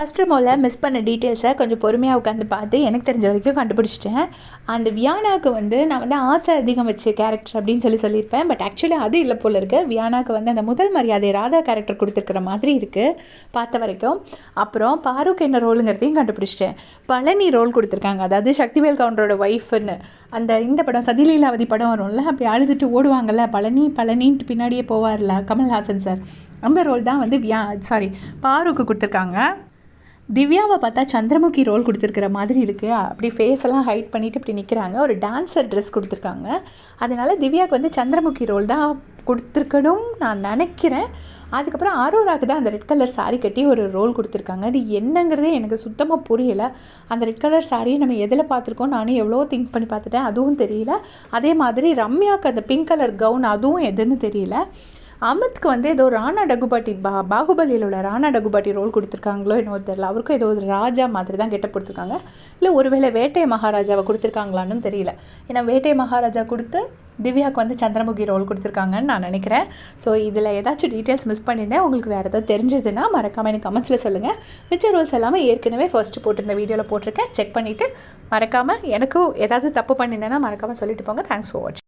First ரிமோவில் miss பண்ண டீட்டெயில்ஸை கொஞ்சம் பொறுமையாக உட்காந்து பார்த்து எனக்கு தெரிஞ்ச வரைக்கும் கண்டுபிடிச்சிட்டேன். அந்த வியானாக்கு வந்து நான் வந்து ஆசை அதிகம் வச்ச கேரக்டர் அப்படின்னு சொல்லி சொல்லியிருப்பேன். பட் ஆக்சுவலி அது இல்லை போல் இருக்குது வியானாக்கு வந்து அந்த முதல் மரியாதை ராதா கேரக்டர் கொடுத்துருக்குற மாதிரி இருக்குது பார்த்த வரைக்கும். அப்புறம் பாருக்கு என்ன ரோலுங்கிறதையும் கண்டுபிடிச்சிட்டேன். பழனி ரோல் கொடுத்துருக்காங்க. அதாவது சக்திவேல் கவுண்டரோட ஒய்ஃப்னு அந்த இந்த படம் சதிலீலாவதி படம் வரும்ல அப்படி அழுதுட்டு ஓடுவாங்கல்ல பழனி பழனின்ட்டு பின்னாடியே போவார்ல கமல்ஹாசன் சார் அந்த ரோல் தான் வந்து வியா சாரி பாருக்கு கொடுத்துருக்காங்க. திவ்யாவை பார்த்தா சந்திரமுகி ரோல் கொடுத்துருக்குற மாதிரி இருக்குது அப்படி ஃபேஸ் எல்லாம் ஹைட் பண்ணிவிட்டு இப்படி நிற்கிறாங்க ஒரு டான்ஸர் ட்ரெஸ் கொடுத்துருக்காங்க. அதனால் திவ்யாவுக்கு வந்து சந்திரமுகி ரோல் தான் கொடுத்துருக்கணும் நான் நினைக்கிறேன். அதுக்கப்புறம் ஆரோராக்கு தான் அந்த ரெட் கலர் சாரீ கட்டி ஒரு ரோல் கொடுத்துருக்காங்க. அது என்னங்கிறதே எனக்கு சுத்தமாக புரியலை. அந்த ரெட் கலர் சாரியை நம்ம எதில் பார்த்துருக்கோம்? நானும் எவ்வளோ திங்க் பண்ணி பார்த்துட்டேன். அதுவும் தெரியல. அதே மாதிரி ரம்யாவுக்கு அந்த பிங்க் கலர் கவுன் அதுவும் எதுன்னு தெரியல. அமித்க்கு வந்து ஏதோ ராணா டகுபாட்டி பா பாகுபலியில் உள்ள ராணா டகுபாட்டி ரோல் கொடுத்துருக்காங்களோ என்னவோ தெரியல. அவருக்கும் ஏதோ ஒரு ராஜா மாதிரி தான் கெட்ட கொடுத்துருக்காங்க. இல்லை ஒருவேளை வேட்டை மகாராஜாவை கொடுத்துருக்காங்களான்னு தெரியல. ஏன்னா வேட்டை மகாராஜா கொடுத்து திவ்யாவுக்கு வந்து சந்திரமுகி ரோல் கொடுத்துருக்காங்கன்னு நான் நினைக்கிறேன். ஸோ இதில் ஏதாச்சும் டீட்டெயில்ஸ் மிஸ் பண்ணியிருந்தேன். உங்களுக்கு வேறு ஏதாவது தெரிஞ்சதுன்னா மறக்காமல் எனக்கு கமெண்ட்ஸில் சொல்லுங்கள் மிச்ச ரோல்ஸ் எல்லாமே ஏற்கனவே ஃபர்ஸ்ட்டு போட்டிருந்த வீடியோவில் போட்டிருக்கேன். செக் பண்ணிவிட்டு மறக்காமல் எனக்கும் ஏதாவது தப்பு பண்ணியிருந்தேன்னா மறக்காமல் சொல்லிட்டு போங்க. தேங்க்ஸ் ஃபார் வாட்சிங்